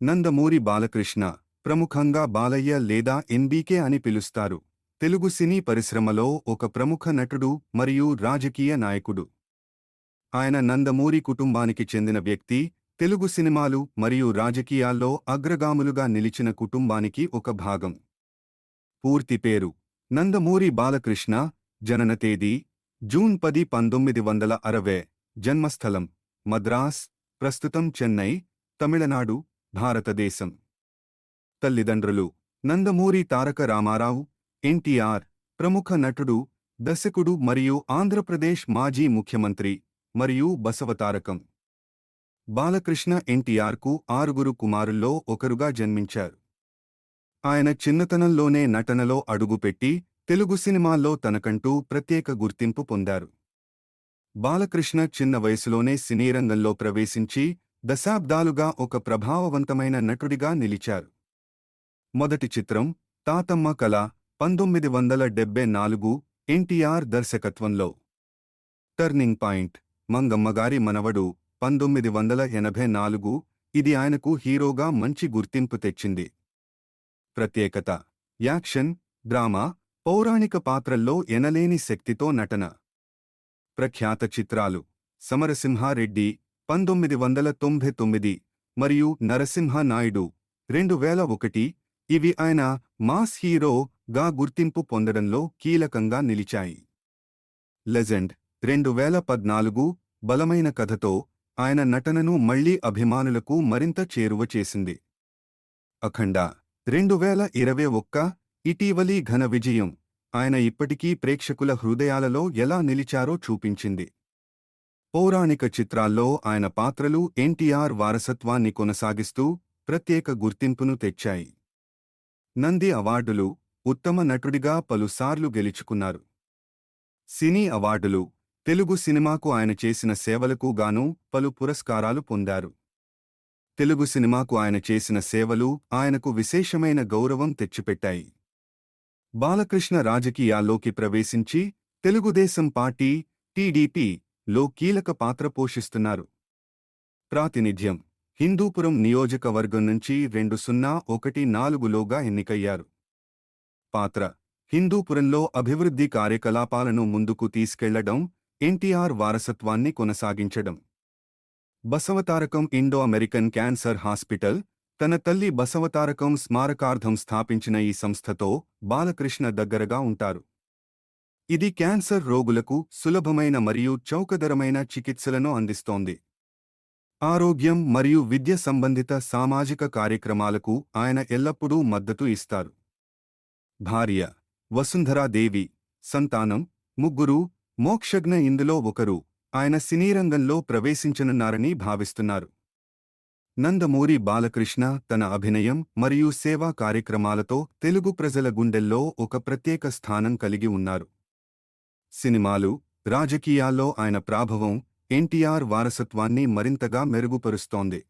నందమూరి బాలకృష్ణ ప్రముఖంగా బాలయ్య లేదా ఎన్బీకే అని పిలుస్తారు. తెలుగు సినీ పరిశ్రమలో ఒక ప్రముఖ నటుడు మరియు రాజకీయ నాయకుడు. ఆయన నందమూరి కుటుంబానికి చెందిన వ్యక్తి తెలుగు సినిమాలు మరియు రాజకీయాల్లో అగ్రగాములుగా నిలిచిన కుటుంబానికి ఒక భాగం. పూర్తి పేరు నందమూరి బాలకృష్ణ జనన తేదీ జూన్ పది పంతొమ్మిది వందల అరవై జన్మస్థలం మద్రాస్ ప్రస్తుతం చెన్నై తమిళనాడు భారతదేశం. తల్లిదండ్రులు నందమూరి తారక రామారావు ఎన్టీఆర్ ప్రముఖ నటుడు దర్శకుడు మరియు ఆంధ్రప్రదేశ్ మాజీ ముఖ్యమంత్రి మరియు బసవతారకం. బాలకృష్ణ ఎన్టీఆర్కు ఆరుగురు కుమారుల్లో ఒకరుగా జన్మించారు. ఆయన చిన్నతనంలోనే నటనలో అడుగుపెట్టి తెలుగు సినిమాల్లో తనకంటూ ప్రత్యేక గుర్తింపు పొందారు. బాలకృష్ణ చిన్న వయసులోనే సినీరంగంలో ప్రవేశించి దశాబ్దాలుగా ఒక ప్రభావవంతమైన నటుడిగా నిలిచారు. మొదటి చిత్రం తాతమ్మ కళ పంతొమ్మిది వందల డెబ్బై నాలుగు ఎన్టీఆర్ దర్శకత్వంలో. టర్నింగ్ పాయింట్ మంగమ్మగారి మనవడు పంతొమ్మిది వందల ఎనభై నాలుగు ఇది ఆయనకు హీరోగా మంచి గుర్తింపు తెచ్చింది. ప్రత్యేకత యాక్షన్ డ్రామా పౌరాణిక పాత్రల్లో ఎనలేని శక్తితో నటన. ప్రఖ్యాత చిత్రాలు సమరసింహారెడ్డి పంతొమ్మిది వందల తొంభై తొమ్మిది మరియు నరసింహ నాయుడు రెండు వేల ఒకటి ఇవి ఆయన మాస్ హీరోగా గుర్తింపు పొందడంలో కీలకంగా నిలిచాయి. లెజెండ్ రెండు వేల పద్నాలుగు బలమైన కథతో ఆయన నటనను మళ్ళీ అభిమానులకు మరింత చేరువ చేసింది. అఖండ రెండు వేల ఇరవై ఒక్క ఇటీవలి ఘన విజయం ఆయన ఇప్పటికీ ప్రేక్షకుల హృదయాలలో ఎలా నిలిచారో చూపించింది. పౌరాణిక చిత్రాల్లో ఆయన పాత్రలు ఎన్టీఆర్ వారసత్వాన్ని కొనసాగిస్తూ ప్రత్యేక గుర్తింపును తెచ్చాయి. నంది అవార్డులు ఉత్తమ నటుడిగా పలుసార్లు గెలుచుకున్నారు. సినీ అవార్డులు తెలుగు సినిమాకు ఆయన చేసిన సేవలకు గాను పలు పురస్కారాలు పొందారు. తెలుగు సినిమాకు ఆయన చేసిన సేవలు ఆయనకు విశేషమైన గౌరవం తెచ్చిపెట్టాయి. బాలకృష్ణ రాజకీయాల్లోకి ప్రవేశించి తెలుగుదేశం పార్టీ టీడీపీ లో కీలక పాత్ర పోషిస్తున్నారు. ప్రాతినిధ్యం. హిందూపురం నియోజకవర్గం నుంచి రెండు సున్నా ఒకటి నాలుగులోగా ఎన్నికయ్యారు. పాత్ర. హిందూపురంలో అభివృద్ధి కార్యకలాపాలను ముందుకు తీసుకెళ్ళడం ఎన్టీఆర్ వారసత్వాన్ని కొనసాగించడం. Basavatarakam Indo American cancer hospital తన తల్లి బసవతారకం స్మారకార్థం స్థాపించిన ఈ సంస్థతో బాలకృష్ణ దగ్గరగా ఉంటారు. ఇది క్యాన్సర్ రోగులకు సులభమైన మరియు చౌకధరమైన చికిత్సలను అందిస్తోంది. ఆరోగ్యం మరియు విద్య సంబంధిత సామాజిక కార్యక్రమాలకు ఆయన ఎల్లప్పుడూ మద్దతు ఇస్తారు. భార్య వసుంధరాదేవి సంతానం ముగ్గురు మోక్షజ్ఞ ఇందులో ఒకరు ఆయన సినీరంగంలో ప్రవేశించనున్నారని భావిస్తున్నారు. నందమూరి బాలకృష్ణ తన అభినయం మరియు సేవా కార్యక్రమాలతో తెలుగు ప్రజల గుండెల్లో ఒక ప్రత్యేక స్థానం కలిగి ఉన్నారు. సినిమాలు రాజకీయాల్లో ఆయన ప్రాభవం ఎన్టీఆర్ వారసత్వాన్ని మరింతగా మెరుగుపరుస్తోంది.